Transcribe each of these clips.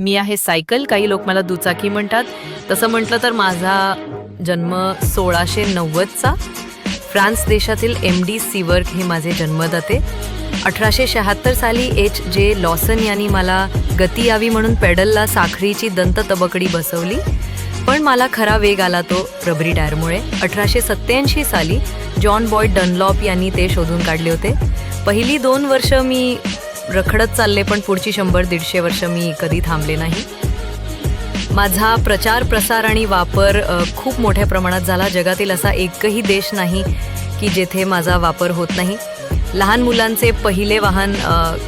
मी आहे सायकल. काही लोक मला दुचाकी म्हणतात. तसं म्हटलं तर माझा जन्म सोळाशे नव्वदचा. फ्रान्स देशातील एम डी सीवर्क हे माझे जन्मदाते. अठराशे शहात्तर साली एच जे लॉसन यांनी मला गती यावी म्हणून पेडलला साखळीची दंत तबकडी बसवली. पण मला खरा वेग आला तो रबरी टायरमुळे. अठराशे सत्त्याऐंशी साली जॉन बॉय डनलॉप यांनी ते शोधून काढले होते. पहिली दोन वर्ष मी रखडत चालले पण पुढची शंभर दीडशे वर्ष मी कधी थांबले नाही. माझा प्रचार प्रसार आणि वापर खूप मोठ्या प्रमाणात झाला. जगातील असा एकही देश नाही की जेथे माझा वापर होत नाही. लहान मुलांचे पहिले वाहन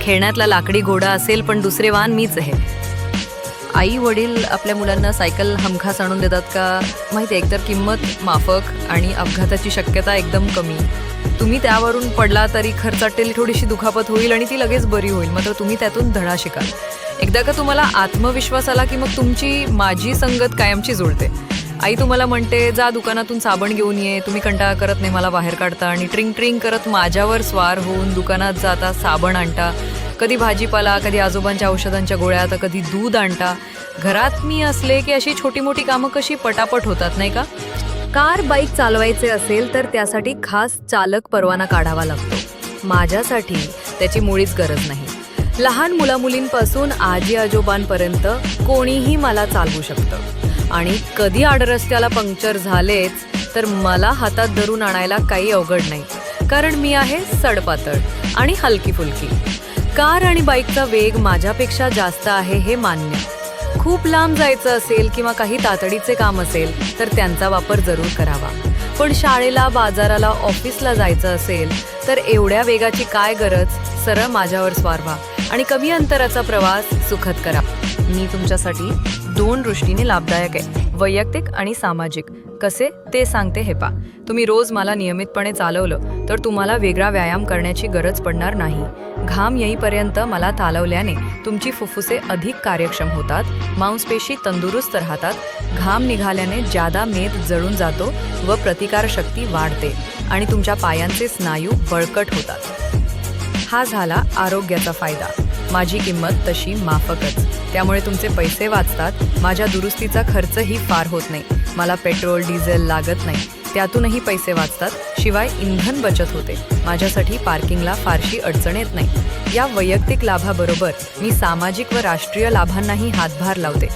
खेळण्यातला लाकडी घोडा असेल पण दुसरे वाहन मीच आहे. आई वडील आपल्या मुलांना सायकल हमखास आणून देतात का? माहिती आहे एकतर किंमत माफक आणि अपघाताची शक्यता एकदम कमी. तुम्ही त्यावरून पडला तरी खर्चाटेली थोडीशी दुखापत होईल आणि ती लगेच बरी होईल. मात्र तुम्ही त्यातून धडा शिकाल एकदा का तुम्हाला आत्मविश्वास आला की मग तुमची माझी संगत कायमची जुळते. आई तुम्हाला म्हणते जा दुकानातून साबण घेऊन ये तुम्ही कंटाळा करत नाही मला बाहेर काढता. आणि ट्रिंग ट्रिंग करत माझ्यावर स्वार होऊन दुकानात जाता साबण आणता. कधी भाजीपाला कधी आजोबांच्या औषधांच्या गोळ्या तर कधी दूध आणता. घरात मी असले की अशी छोटी मोठी कामं कशी पटापट होतात नाही का? कार बाईक चालवायचे असेल तर त्यासाठी खास चालक परवाना काढावा लागतो. माझ्यासाठी त्याची मुळीच गरज नाही. लहान मुलामुलींपासून आजी आजोबांपर्यंत कोणीही मला चालवू शकतं. आणि कधी आडरस्त्याला पंक्चर झालेच तर मला हातात धरून आणायला काही अवघड नाही. कारण मी आहे सडपातळ आणि हलकी फुलकी. कार आणि बाईकचा वेग माझ्यापेक्षा जास्त आहे हे मान्य. खूप लांब जायचं असेल किंवा काही तातडीचे काम असेल तर त्यांचा वापर जरूर करावा. पण शाळेला बाजाराला ऑफिसला जायचं असेल तर एवढ्या वेगाची काय गरज? सरळ माझ्यावर स्वारवा. आणि कमी अंतराचा प्रवास सुखद करा. मी तुमच्यासाठी दोन दृष्टीने लाभदायक आहे. वैयक्तिक आणि सामाजिक. कसे? ते सांगते हे पा. तुम्ही रोज मला नियमितपणे चालवलं तर तुम्हाला वेगळा व्यायाम करण्याची गरज पडणार नाही. घाम येईपर्यंत मला चालवल्याने तुमची फुफ्फुसे अधिक कार्यक्षम होतात मांसपेशी तंदुरुस्त राहतात घाम निघाल्याने जादा मेद जळून जातो व प्रतिकारशक्ती वाढते आणि तुमच्या पायांचे स्नायू बळकट होतात. हा झाला आरोग्याचा फायदा. माझी किंमत तशी माफकच. त्यामुळे तुमचे पैसे वाचतात माझ्या दुरुस्तीचा खर्चही फार होत नाही. मला पेट्रोल डिझेल लागत नाही. त्यातूनही पैसे वाचतात. शिवाय इंधन बचत होते. माझ्यासाठी पार्किंगला फारशी अडचण येत नाही. या वैयक्तिक लाभाबरोबर मी सामाजिक व राष्ट्रीय लाभांनाही हातभार लावते.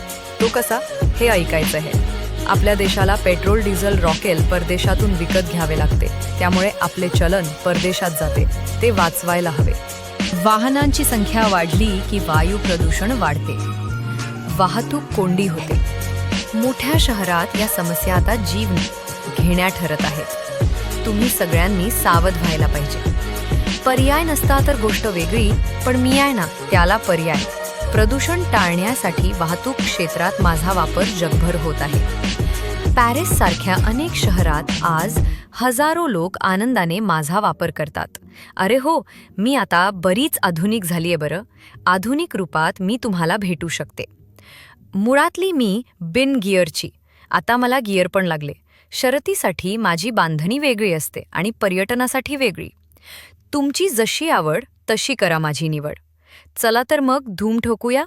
तो कसा? हे ऐकायचं आहे. आपल्या देशाला पेट्रोल डिझेल रॉकेल परदेशातून विकत घ्यावे लागते. त्यामुळे आपले चलन परदेशात जाते. ते वाचवायला हवे. वाहनांची संख्या वाढली की वायू प्रदूषण वाढते. वाहतूक कोंडी होते. मोठ्या शहरात या समस्या आता जीव घेण्या ठरत आहेत. तुम्ही सगळ्यांनी सावध व्हायला पाहिजे. पर्याय नसता तर गोष्ट वेगळी पण मी आहे ना त्याला पर्याय. प्रदूषण टाळण्यासाठी वाहतूक क्षेत्रात माझा वापर जगभर होत आहे. पॅरिस सारख्या अनेक शहरात आज हजारो लोक आनंदाने माझा वापर करतात. अरे हो मी आता बरीच आधुनिक झाली आहे बरं. आधुनिक रूपात मी तुम्हाला भेटू शकते. मुळातली मी बिन गिअरची. आता मला गिअर पण लागले. शर्यतीसाठी माझी बांधणी वेगळी असते आणि पर्यटनासाठी वेगळी. तुमची जशी आवड तशी करा माझी निवड. चला तर मग धूम ठोकूया.